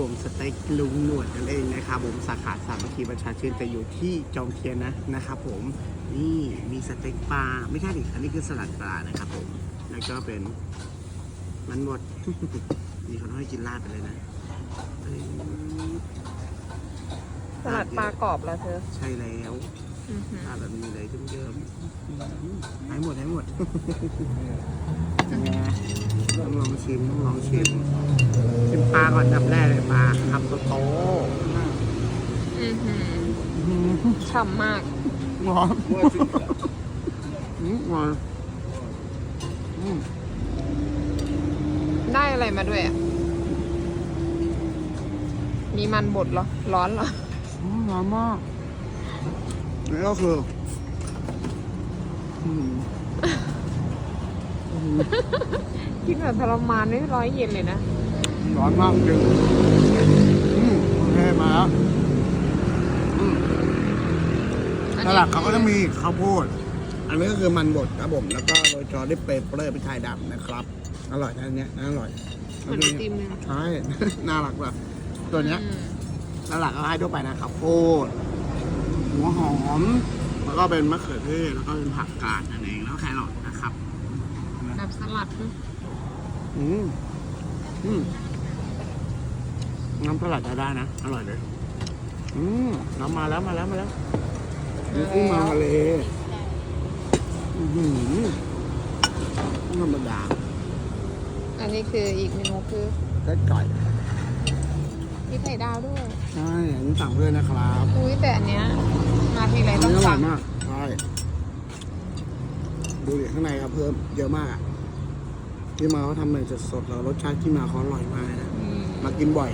ผมสเต็กลุงหนวดนั่นเองนะครับผมสาขาสามัคคีประชาชื่นแต่อยู่ที่จอมเทียนนะนะครับผมนี่มีสเต็กปลาไม่ใช่ดิอันนี้คือสลัดปลานะครับผมแล้วก็เป็นมันหมดนี่เขาต้องให้กินลาดไปเลยนะเอ้ยสลัดปลากรอบแล้วเธอ ใช่แล้วอื้อหือลาดแบบนี้เลยเยิ้มๆให้หมดให้หมดเป็นไง ต้องลองชิมต้องลองชิม ชิมปลาก่อนจับแรกเลยปลาคำโตๆอื้อหือฉ่ำมากหวานอืมหวานอืมได้อะไรมาด้วยอะ มีมันบดเหรอ ร้อนเหรอ อืมหวานมากนี่ก็คืออืมอืม กินแบบทรมานไม่ร้อยเย็นเลยนะร้อนมากจริงอืมโอเคมาแล้วอืมอันสนี้ลัดเขาก็จะมีข้าวโพด อันนี้ก็คือมันบดครับผม แล้วก็โรยจอด้วยเปเปอร์พริกไทยดำนะครับ อร่อยนะอันเนี้ยน่าอร่อยเหมือนไอติมเลยใช่ น่ารักว่ะตัวเนี้ยอืมแล้วหลักก็ให้ทั่วไปนะครับโพดหัวหอม แล้วก็เป็นมะเขือเทศ แล้วก็เป็นผักกาดนั่นเอง แล้วก็แครอทนะครับ แบบสลัดนะอืมอืมน้ำสลัดจะได้นะ อร่อยเลย อืมน้ำมาแล้วมาแล้วมาแล้วมีกุ้งมาทะเลอือหือไม่ธรรมดาอันนี้คืออีกเมนูคือแค่ไก่มีไข่ดาวด้วย ใช่อันนี้สั่งเลยนะครับอุ้ยแต่อันเนี้ยมาทีไรอันต้องนี้อร่สั่อยงมาก ใช่ ดูดิข้างในครับเพิ่มเยอะมากอะ ที่มาเขาทำใหม่สดๆแล้วรสชาติที่มาเขาอร่อยมากเลยนะอืมมากินบ่อย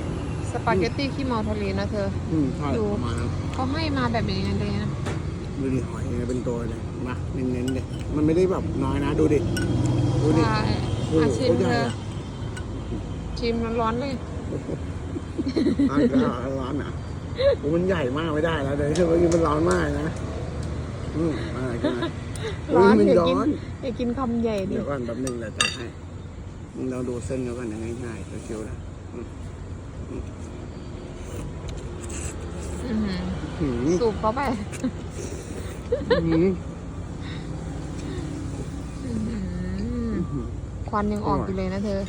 สปาเกตตี้ขี้เมาทะเลนะเธอ อืมใช่ดู ประมาณนั้นเขาให้มาแบบนี้เลยนะ ดูดิหอยเป็นตัวเลยมาเน้นๆเลยมันไม่ได้แบบน้อยนะดูดิดูดิ ใช่โอ้โหอาชิมโคตรใหเธญ่ออะชิมร้อนๆเลย ร้อนแล้วร้อนอะโอ้มันใหญ่มากไม่ได้แล้วเดี๋ยวเมื่อกี้มันร้อนมากนะ อืมมากินนะร้อนมันอย่าร้กินอน อย่ากินคำใหญ่ดิ เดี๋ยวก่อนแป๊บนึงเดี๋ยวจัดให้มึง เราดูเส้นเขากันนะง่ายๆชิวๆนะอืมอื้อหือหืมสูบเข้าไปหืมอื้อหือควันยังออกอยู่เลยนะเธอ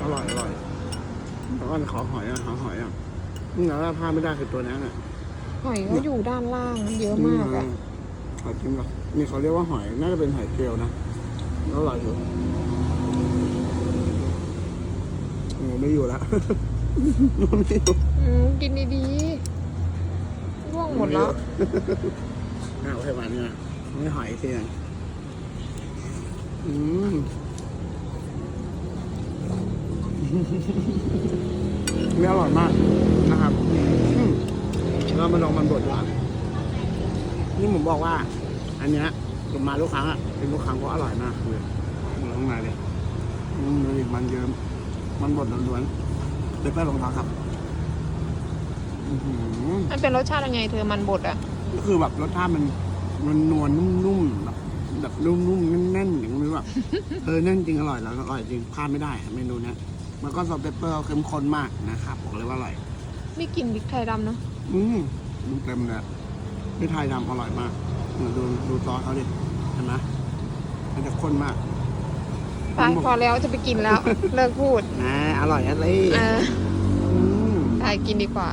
อร่อยอร่อยแล้วก็ขอหอยอะขอหอยอะนี่เราพลาดไม่ได้คือตัวนั้นอะหอยก็อยู่ด้านล่างเยอะมากอะ หอยจริงเหรอนี่เขาเรียกว่าหอย น่าจะเป็นหอยเกลียวนะอร่อยอยู่โอ้ไม่อยู่ละไม่อยู่อืมกินดีๆร่วงหมดแล้วอะโอเคมาเนี่ยไม่หอยอีกทีหนึงอืมนี่อร่อยมากนะครับอืมเรามาลองมันบดดีกว่านี่ ผมบอกว่า อันเนี้ยผมมาทุกครั้งอะเป็นทุกครั้งเพราะอร่อยมากเลยลองมาเลยอืมดูดิมันเยิ้มมันบดล้วนๆเดี๋ยวไปลองทานครับอื้อหือมันเป็นรสชาติยังไงเธอมันบดอะก็คือแบบรสชาติมันมันนวลนุ่มๆแบบแบบนุ่มๆแน่นๆอย่างนี้แบบเออแน่นจริงอร่อยแล้วอร่อยจริงพลาดไม่ได้อะเมนูเนี้ยมันก็ซอสเปปเปอร์เข้มข้นมากนะครับบอกเลยว่าอร่อย ไม่กลินพริกไทยดำเนาะอืมดูเต็มเลย อะพี่ไทยดำอร่อยมากเนี่ยดูดูซอสเขาดิเห็นไหมมันจะข้นมากไปพอแล้วจะไปกินแล้ว เลิกพูดนะอร่อยอะไรเอออืมไปกินดีกว่า